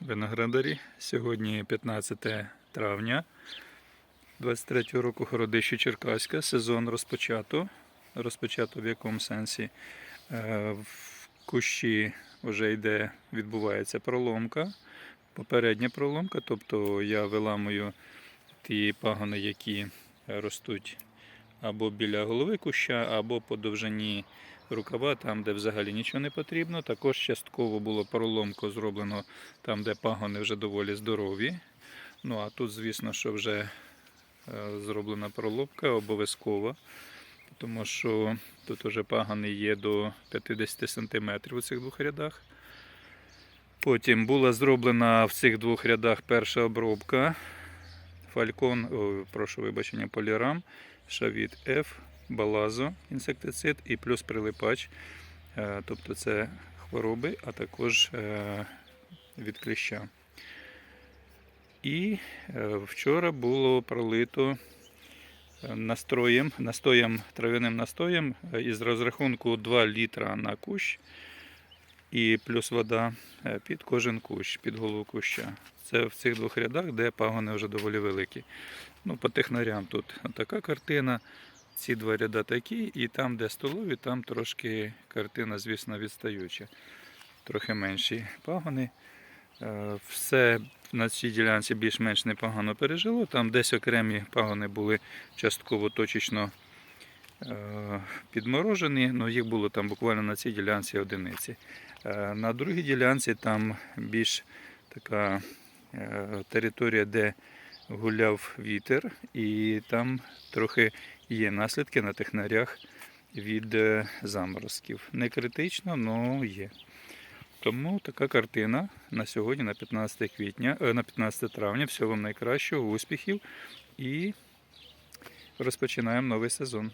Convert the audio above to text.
Виноградарі. Сьогодні 15 травня 23 року Городище Черкаська. Сезон розпочато. Розпочато в якому сенсі? Е, В кущі вже йде, відбувається проломка. Попередня проломка, тобто я виламую ті пагони, які ростуть або біля голови куща, або по довжині рукава, там, де взагалі нічого не потрібно. Також частково було проломку зроблено там, де пагони вже доволі здорові. Ну а тут, звісно, що вже е, зроблена проломка обов'язкова, тому що тут вже пагони є до 50 см у цих двох рядах. Потім була зроблена в цих двох рядах перша обробка. Фалькон, прошу вибачення, полірам, шавіт F, балазо, інсектицид і плюс прилипач. Е, Тобто це хвороби, а також е, від кліща. І е, вчора було пролито настроєм, настоєм, трав'яним настоєм із розрахунку 2 літра на кущ і плюс вода е, під кожен кущ, під голову куща. Це в цих двох рядах, де пагони вже доволі великі. Ну, по технарям тут така картина. Ці два ряда такі, і там, де столові, там трошки картина, звісно, відстаюча. Трохи менші пагони. Е, Все на цій ділянці більш-менш непогано пережило. Там десь окремі пагони були частково точечно підморожені, але їх було там буквально на цій ділянці одиниці. Е, На другій ділянці там більш така е, територія, де гуляв вітер, і там трохи є наслідки на технарях від е, заморозків. Не критично, але є. Тому така картина на сьогодні, на 15 квітня, е, на 15 травня. Всього вам найкращого, успіхів і розпочинаємо новий сезон.